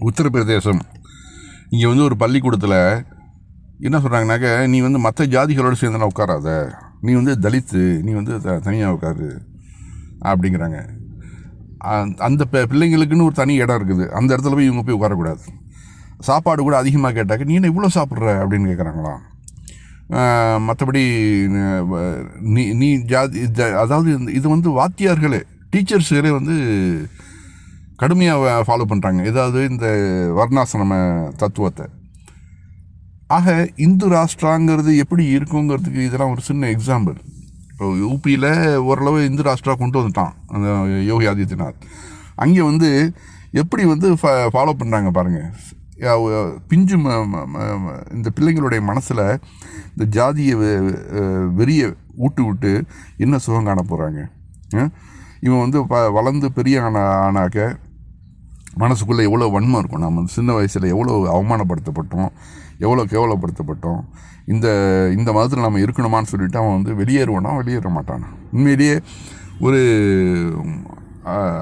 உத்தரப்பிரதேசம். இங்கே வந்து ஒரு பள்ளிக்கூடத்தில் என்ன சொல்கிறாங்கனாக்க நீ வந்து மற்ற ஜாதிகளோடு சேர்ந்துலாம் உட்காராத. நீ வந்து தலித்து நீ வந்து த தனியாக உட்காரு அப்படிங்கிறாங்க. அந்த- அந்த பிள்ளைங்களுக்குன்னு ஒரு தனி இடம் இருக்குது. அந்த இடத்துல போய் இவங்க போய் உட்காரக்கூடாது. சாப்பாடு கூட அதிகமாக கேட்டாக்க நீ என்ன இவ்வளோ சாப்பிட்ற? அப்படின்னு கேட்குறாங்களாம் மற்றபடி நீ நீ ஜாதி அதாவது இந்த- இது வந்து வாத்தியார்களே டீச்சர்ஸுகளே வந்து கடுமையாக ஃபாலோ பண்ணுறாங்க ஏதாவது இந்த வர்ணாசிரம தத்துவத்தை. ஆக இந்து ராஷ்டிராங்கிறது எப்படி இருக்குங்கிறதுக்கு இதெல்லாம் ஒரு சின்ன எக்ஸாம்பிள் இப்போ யூபியில் ஓரளவு இந்து ராஷ்டிரா கொண்டு வந்துட்டான் அந்த யோகி ஆதித்யநாத். அங்கே வந்து எப்படி வந்து ஃபாலோ பண்ணுறாங்க பாருங்கள் பிஞ்சு ம- இந்த பிள்ளைங்களுடைய மனசில் இந்த ஜாதியை வெ- வெறிய ஊட்டு விட்டு என்ன சுகம் காண போகிறாங்க இவன் வந்து ப வளர்ந்து பெரிய ஆன ஆனாக்க மனசுக்குள்ளே எவ்வளோ வன்மம் இருக்கும். நம்ம சின்ன வயசில் எவ்வளோ அவமானப்படுத்தப்பட்டோம். எவ்வளோ கேவலப்படுத்தப்பட்டோம். இந்த இந்த மதத்தில் நம்ம இருக்கணுமான்னு சொல்லிவிட்டு அவன் வந்து வெளியேறுவானா வெளியேற மாட்டானா? உண்மையிலேயே ஒரு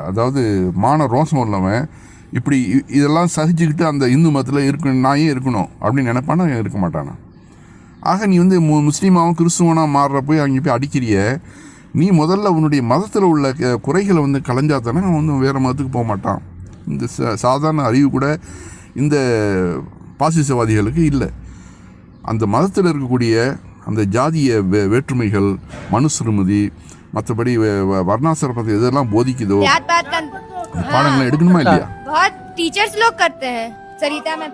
அதாவது மான ரோசம் உள்ளவன் இப்படி இ- இதெல்லாம் சகிச்சுக்கிட்டு அந்த இந்து மதத்தில் இருக்கணும் நான் ஏன் இருக்கணும் அப்படின்னு நினைப்பானா இருக்க மாட்டானா? ஆக நீ வந்து மு முஸ்லீமாகவும் கிறிஸ்துவனாக மாறுற போய் அங்கே போய் அடிக்கிறிய. நீ முதல்ல உன்னுடைய மதத்தில் உள்ள க- குறைகளை வந்து களைஞ்சாத்தானே அவன் வந்து வேறு மதத்துக்கு போக மாட்டான். இந்த ச சாதாரண அறிவு கூட இந்த பாசிசவாதிகளுக்கு இல்லை அந்த மதத்தில் இருக்கக்கூடிய அந்த ஜாதிய வே வேற்றுமைகள் மனுஸ்ருமதி மற்றபடி வர்ணாசிரமத்தை எதெல்லாம் போதிக்குதோ जात पात का அந்த பாடங்களை எடுக்கணுமா இல்லையா बहुत टीचर्स लोग करते हैं Sarita ma'am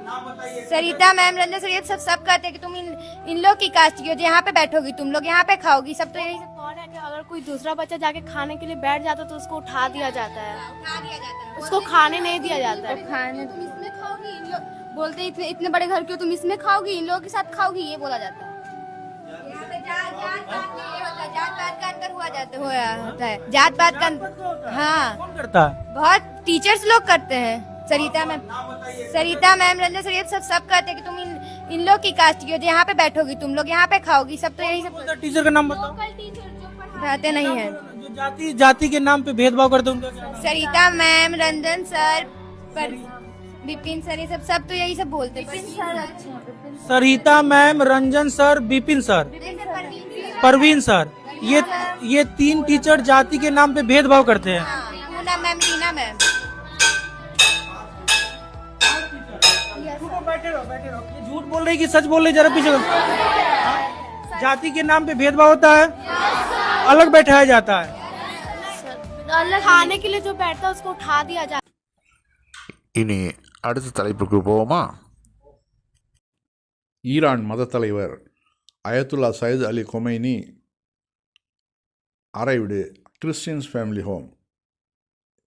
Sarita ma'am Ranjan sir ये सब सब करते हैं कि तुम इन इन लोग की कास्ट की हो जो यहाँ पे बैठोगी तुम लोग यहाँ पे खाओगी सब तो यही सब और है कि अगर कोई दूसरा बच्चा जाके खाने के लिए बैठ जाता है तो उसको उठा दिया जाता है। उठा दिया जाता है उसको खाने नहीं दिया जाता है। खाने तुम इसमें खाओगी? इन लोग बोलते इतने इतने बड़े घर क्यों तुम इसमें खाओगी? इन लोगों के साथ खाओगी? ये बोला जाता है। जात पात का ये होता है जात पात का अंतर हुआ जाता हुआ है। जात पात का हाँ। करता है? बहुत टीचर्स लोग करते हैं। Sarita ma'am Sarita ma'am Ranjan sir ये सब सब करते हैं कि तुम इन इन लोग की कास्ट की हो जो यहाँ पे बैठोगी तुम लोग यहाँ पे खाओगी सब तो यही सब टीचर का नाम बताओ। पढ़ाते नहीं है। जो जाति जाति के नाम पे भेदभाव करते हैं उनका क्या सरिता मैम रंजन सर पर विपिन सर ये सब सब तो यही सब बोलते हैं। Sarita ma'am Ranjan sir Bipin sir. Parveen sir. ये ये तीन टीचर जाति के नाम पे भेदभाव करते हैं। हाँ, पूनम मैम रीना मैम। बैठे रहो बैठे रहो। ये झूठ बोल रही कि सच बोल रही जरा पीछे हाँ? जाति के नाम पे भेदभाव होता है? अलग बैठाया जाता है खाने के लिए जो बैठता है उसको उठा दिया जाता है இனி அடுத்த தலைப்புக்கு போவோமா ஈரான் மத தலைவர் அயத்துல்லா சயத் அலி கொமைனி அரைவிடு கிறிஸ்டியன்ஸ் ஃபேமிலி ஹோம்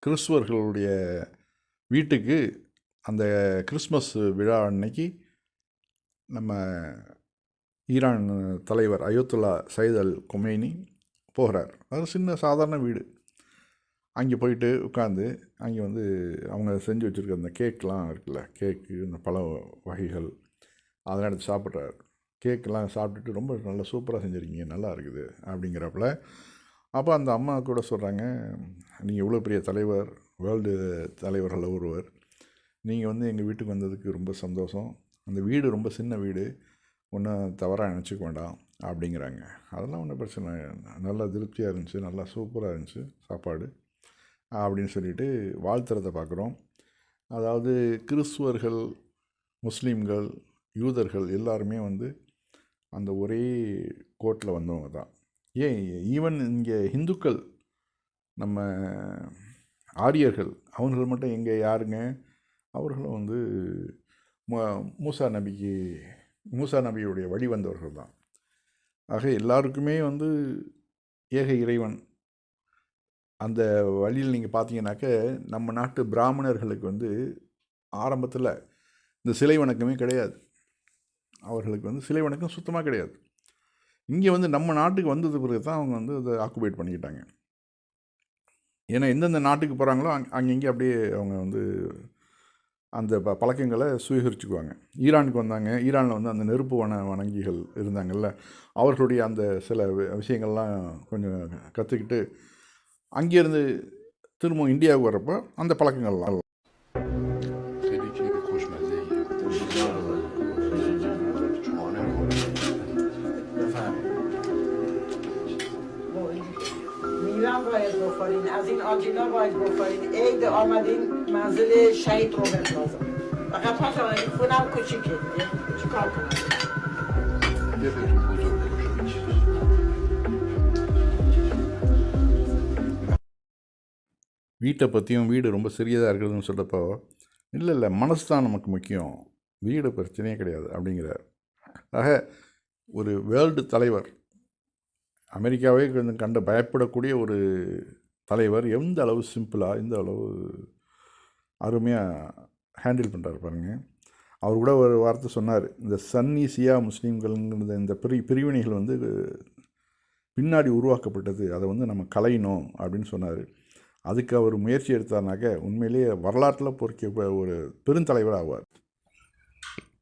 கிறிஸ்துவர்களுடைய வீட்டுக்கு அந்த கிறிஸ்மஸ் விழா அன்னைக்கு நம்ம ஈரான் தலைவர் அயோத்துல்லா சயத் அல் கொமைனி போகிறார். அது சின்ன சாதாரண வீடு. அங்கே போயிட்டு உட்காந்து அங்கே வந்து அவங்க செஞ்சு வச்சுருக்க அந்த கேக்லாம் இருக்குல்ல கேக்கு இந்த பல வகைகள் அதெல்லாம் எடுத்து சாப்பிட்றாரு. கேக்கெலாம் சாப்பிட்டுட்டு ரொம்ப நல்லா சூப்பராக செஞ்சுருக்கீங்க நல்லா இருக்குது அப்படிங்கிறப்பல அப்போ அந்த அம்மா கூட சொல்கிறாங்க நீங்கள் இவ்வளோ பெரிய தலைவர் வேர்ல்டு தலைவர்கள் ஒருவர். நீங்கள் வந்து எங்கள் வீட்டுக்கு வந்ததுக்கு ரொம்ப சந்தோஷம். அந்த வீடு ரொம்ப சின்ன வீடு. ஒன்றும் தவறாக நினச்சிக்க வேண்டாம் அப்படிங்கிறாங்க. அதெல்லாம் ஒன்றும் பிரச்சனை நல்லா திருப்தியாக இருந்துச்சு. நல்லா சூப்பராக இருந்துச்சு சாப்பாடு அப்படின்னு சொல்லிட்டு வாழ்த்துறதை பார்க்குறோம். அதாவது கிறிஸ்துவர்கள் முஸ்லீம்கள் யூதர்கள் எல்லாருமே வந்து அந்த ஒரே கோட்டில் வந்தவங்க தான். ஏன்? ஈவன் இங்கே இந்துக்கள் நம்ம ஆரியர்கள் அவர்கள் மட்டும் எங்கே யாருங்க? அவர்களும் வந்து மூசா நபிக்கு மூசா நபியுடைய வழி வந்தவர்கள் தான் ஆக எல்லாருக்குமே வந்து ஏக இறைவன். அந்த வழியில் நீங்கள் பார்த்தீங்கன்னாக்க நம்ம நாட்டு பிராமணர்களுக்கு வந்து ஆரம்பத்தில் இந்த சிலை வணக்கமே கிடையாது. அவர்களுக்கு வந்து சிலை வணக்கம் சுத்தமாக கிடையாது. இங்கே வந்து நம்ம நாட்டுக்கு வந்தது பிறகு தான் அவங்க வந்து அதை ஆக்குபேட் பண்ணிக்கிட்டாங்க. ஏன்னா எந்தெந்த நாட்டுக்கு போகிறாங்களோ அங் அங்கங்கே அப்படியே அவங்க வந்து அந்த ப பழக்கங்களை சுவீகரிச்சுக்குவாங்க. ஈரானுக்கு வந்தாங்க. ஈரானில் வந்து அந்த நெருப்பு வன வணங்கிகள் இருந்தாங்கல்ல அவர்களுடைய அந்த சில வி- விஷயங்கள்லாம் கொஞ்சம் கற்றுக்கிட்டு அங்கேருந்து திரும்ப இந்தியாவுக்கு வர்றப்போ அந்த பழக்கங்கள்லாம் آتیلا باید بخورید عید آمدین منزل شهید روبرت لازم فقط پاشم خونم کوچیکه دیگه چیکار کنم வீட்டை பற்றியும் வீடு ரொம்ப சிறியதாக இருக்கிறதுன்னு சொல்கிறப்போ இல்லை இல்லை மனசு தான் நமக்கு முக்கியம் வீடு பிரச்சனையே கிடையாது அப்படிங்கிறார் ஆக ஒரு வேர்ல்டு தலைவர் அமெரிக்காவே கொஞ்சம் கண்டு பயப்படக்கூடிய ஒரு தலைவர் எந்த அளவு சிம்பிளாக எந்த அளவு அருமையாக ஹேண்டில் பண்ணுறாரு பாருங்க. அவர் கூட ஒரு வார்த்தை சொன்னார் இந்த சன்னி சியா முஸ்லீம்கள்ங்கிற இந்த பிரி பிரிவினைகள் வந்து பின்னாடி உருவாக்கப்பட்டது அதை வந்து நம்ம கலையணும் அப்படின்னு சொன்னார். அதுக்கு அவர் முயற்சி எடுத்தார்னாக்க உண்மையிலேயே வரலாற்றில் பொறிக்க ஒரு பெருந்தலைவர் ஆவார்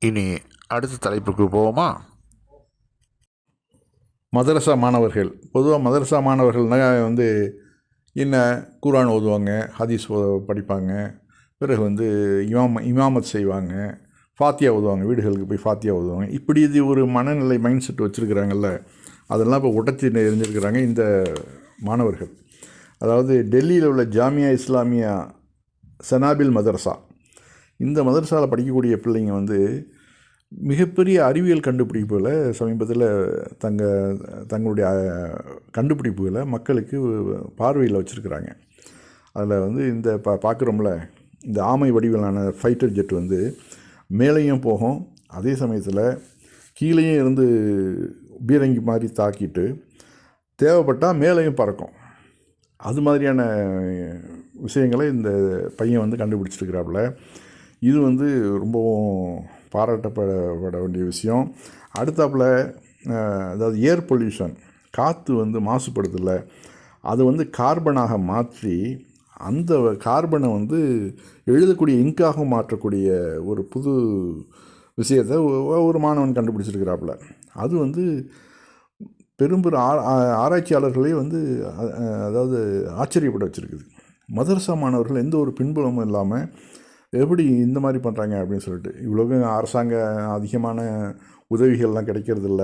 இனி அடுத்த தலைப்புக்கு போவோமா? மதரசா மாணவர்கள் பொதுவாக மதரசா மாணவர்கள்னா வந்து என்ன குரான் ஓதுவாங்க ஹதீஸ் படிப்பாங்க பிறகு வந்து இமாம இமாமத் செய்வாங்க ஃபாத்தியா ஓதுவாங்க வீடுகளுக்கு போய் ஃபாத்தியா ஓதுவாங்க. இப்படி இது ஒரு மனநிலை மைண்ட் செட் வச்சுருக்கிறாங்கல்ல அதெல்லாம் இப்போ உடச்சி எரிஞ்சிருக்கிறாங்க இந்த மாணவர்கள். அதாவது டெல்லியில் உள்ள ஜாமியா இஸ்லாமியா சனாபில் மதரசா இந்த மதரசாவில் படிக்கக்கூடிய பிள்ளைங்க வந்து மிகப்பெரிய அறிவியல் கண்டுபிடிப்புகளை சமீபத்தில் தங்க தங்களுடைய கண்டுபிடிப்புகளை மக்களுக்கு பார்வையில் வச்சுருக்கிறாங்க. அதில் வந்து இந்த பா பார்க்குறோம்ல இந்த ஆமை வடிவிலான ஃபைட்டர் ஜெட் வந்து மேலேயும் போகும் அதே சமயத்தில் கீழேயும் இருந்து பீரங்கி மாதிரி தாக்கிட்டு தேவைப்பட்டால் மேலேயும் பறக்கும். அது மாதிரியான விஷயங்களை இந்த பையன் வந்து கண்டுபிடிச்சிருக்கிறாப்புல. இது வந்து ரொம்பவும் பாராட்டப்பட வேண்டிய விஷயம். அடுத்தாப்புல அதாவது ஏர் பொல்யூஷன் காற்று வந்து மாசுபடுத்தலை அது வந்து கார்பனாக மாற்றி அந்த கார்பனை வந்து எழுதக்கூடிய இங்காக மாற்றக்கூடிய ஒரு புது விஷயத்தை ஒரு மாணவன் கண்டுபிடிச்சிருக்கிறாப்புல. அது வந்து பெரும்பெரும் ஆ- ஆராய்ச்சியாளர்களே வந்து அதாவது ஆச்சரியப்பட வச்சுருக்குது. மதரசா மாணவர்கள் எந்த ஒரு பின்புலமும் இல்லாமல் எப்படி இந்த மாதிரி பண்ணுறாங்க அப்படின்னு சொல்லிட்டு. இவ்வளோக்கும் அரசாங்க அதிகமான உதவிகள்லாம் கிடைக்கிறதில்ல.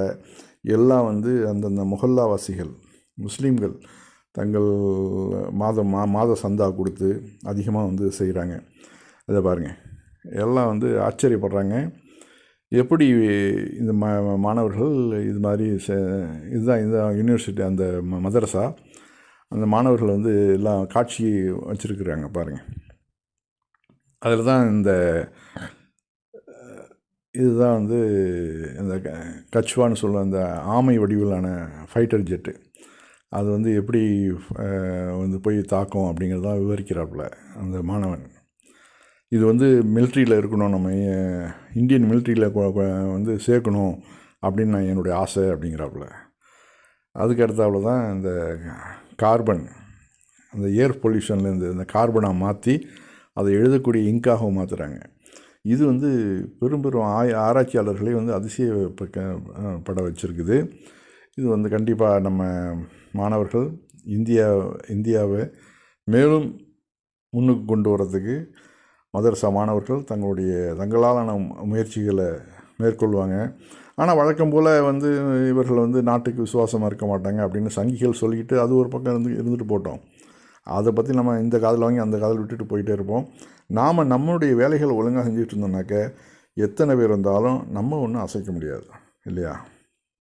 எல்லாம் வந்து அந்தந்த முகல்லாவாசிகள் முஸ்லீம்கள் தங்கள் மாதம் மா மாத சந்தா கொடுத்து அதிகமாக வந்து செய்கிறாங்க அதை பாருங்கள் எல்லாம் வந்து ஆச்சரியப்படுறாங்க. எப்படி இந்த ம மாணவர்கள் இது மாதிரி செ இதுதான் இந்த யூனிவர்சிட்டி அந்த ம- மதரசா அந்த மாணவர்கள் வந்து எல்லாம் காட்சி வச்சுருக்குறாங்க பாருங்கள் அதில் தான் இந்த இதுதான் வந்து இந்த க- கச்வான்னு சொல்ல அந்த ஆமை வடிவிலான ஃபைட்டர் ஜெட்டு அது வந்து எப்படி வந்து போய் தாக்கும் அப்படிங்கிறதான் விவரிக்கிறாப்புல அந்த மாணவன். இது வந்து மிலிட்ரியில் இருக்கணும் நம்ம இந்தியன் மிலிட்ரியில் வந்து சேர்க்கணும் அப்படின்னு நான் என்னுடைய ஆசை அப்படிங்கிறாப்புல. அதுக்கு அடுத்தாப்புல தான் இந்த கார்பன் அந்த ஏர் பொல்யூஷன்லேருந்து இந்த கார்பனாக மாற்றி அதை எழுதக்கூடிய இங்காகவும் மாற்றுறாங்க இது வந்து பெரும் பெரும் ஆய் ஆராய்ச்சியாளர்களை வந்து அதிசய பட வச்சுருக்குது. இது வந்து கண்டிப்பாக நம்ம மாணவர்கள் இந்தியா இந்தியாவை மேலும் முன்னுக்கு கொண்டு வரதுக்கு மதரசா மாணவர்கள் தங்களுடைய தங்களாலான முயற்சிகளை மேற்கொள்வாங்க. ஆனால் வழக்கம் போல் வந்து இவர்கள் வந்து நாட்டுக்கு விசுவாசமாக இருக்க மாட்டாங்க அப்படின்னு சங்கிகள் சொல்லிக்கிட்டு அது ஒரு பக்கம் இருந்து இருந்துட்டு போட்டோம். அதை பற்றி நம்ம இந்த காதில் வாங்கி அந்த காதில் விட்டுட்டு போயிட்டே இருப்போம். நாம் நம்மளுடைய வேலைகளை ஒழுங்காக செஞ்சுட்டு இருந்தோம்னாக்க எத்தனை பேர் வந்தாலும் நம்ம ஒன்றும் அசைக்க முடியாது. இல்லையா?